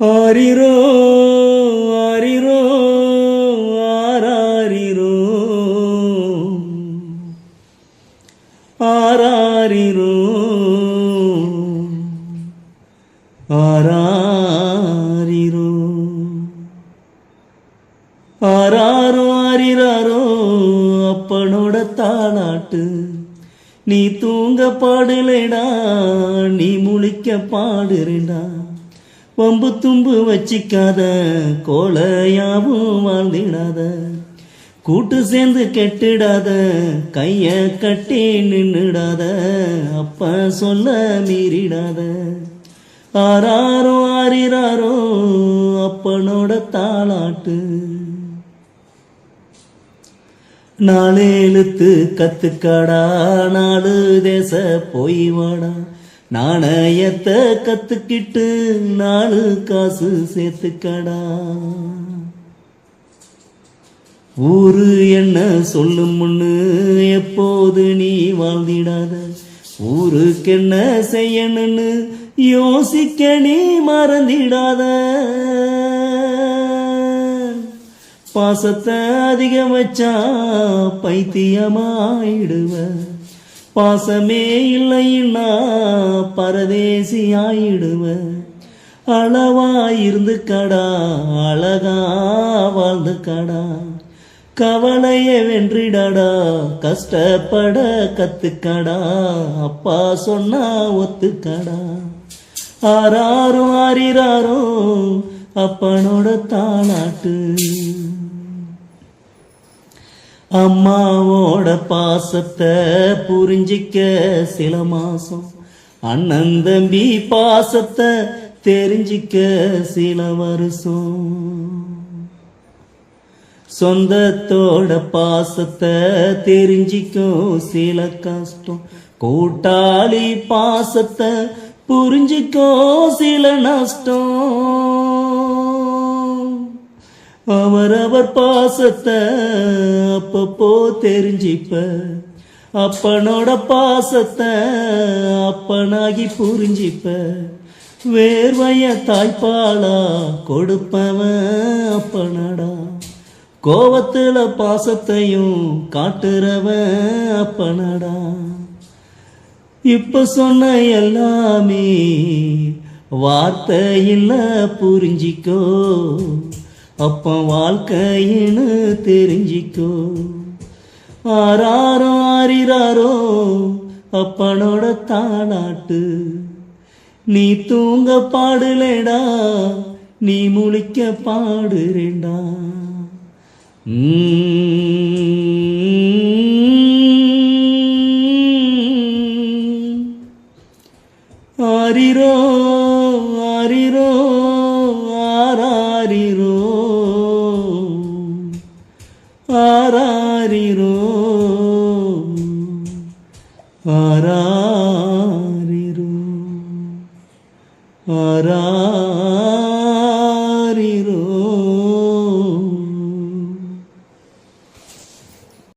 ആരിറോ ആരിറോ ആരാരിറോ ആരാരിറോ ആരാരിറോ ആരാരോ ആരിറാരോ அப்பனோட தாளாட்டு நீ தூங்க பாடலைடா நீ முழிக்க பாடுறடா. வம்பு தும்பு வச்சிக்காத கோலையாவும் வாழ்ந்திடாத. கூட்டு சேர்ந்து கெட்டிடாத கைய கட்டி நின்னுடாத. அப்ப சொல்ல மீறிடாத. ஆறாரோ ஆறிறாரோ அப்பனோட தாளாட்டு. நாலு எழுத்து கத்துக்கடா நாலு தேச போய் வாடா. நாணயத்தை கத்துக்கிட்டு நாலு காசு சேர்த்துக்கடா. ஊரு என்ன சொல்லும் முன்னு எப்போது நீ வாழ்ந்திடாத? ஊருக்கு என்ன செய்யணும்னு யோசிக்க நீ மறந்திடாத. பாசத்தை அதிகம் வச்சா பைத்தியமாயிடுவ. பாசமே இல்லைன்னா பரதேசி ஆயிடுவ அளவா இருந்து கடா அழகா வாழ்ந்து கடா. கவலைய வென்றிடடா கஷ்டப்பட கத்துக்கடா. அப்பா சொன்னா ஒத்துக்கடா. ஆறாரோ ஆறிறாரும் அப்பனோட தாளாட்டு அம்மாவோட பாசத்தை புரிஞ்சிக்க சில மாசம். அண்ணன் தம்பி பாசத்தை தெரிஞ்சிக்க சில வருஷம். சொந்தத்தோட பாசத்தை தெரிஞ்சிக்கும் சில கஷ்டம். கூட்டாளி பாசத்தை புரிஞ்சிக்கோ சில நஷ்டம். அவரவர் பாசத்தை அப்பப்போ தெரிஞ்சிப்ப. அப்பனோட பாசத்தை அப்பனாகி புரிஞ்சிப்ப. வேர்வைய தாய்ப்பாலா கொடுப்பவன் அப்பனடா. கோவத்துல பாசத்தையும் காட்டுறவன் அப்பனடா. இப்ப சொன்ன எல்லாமே வார்த்தை இல்லை புரிஞ்சிக்கோ. அப்போ வாழ்க்கைன்னு தெரிஞ்சிக்கோ. ஆறாரோ ஆறிறாரோ அப்பனோட தாளாட்டு. நீ தூங்க பாடுலேடா நீ முழிக்க பாடுறேண்டா ஆறிரோ अरारिरु अरा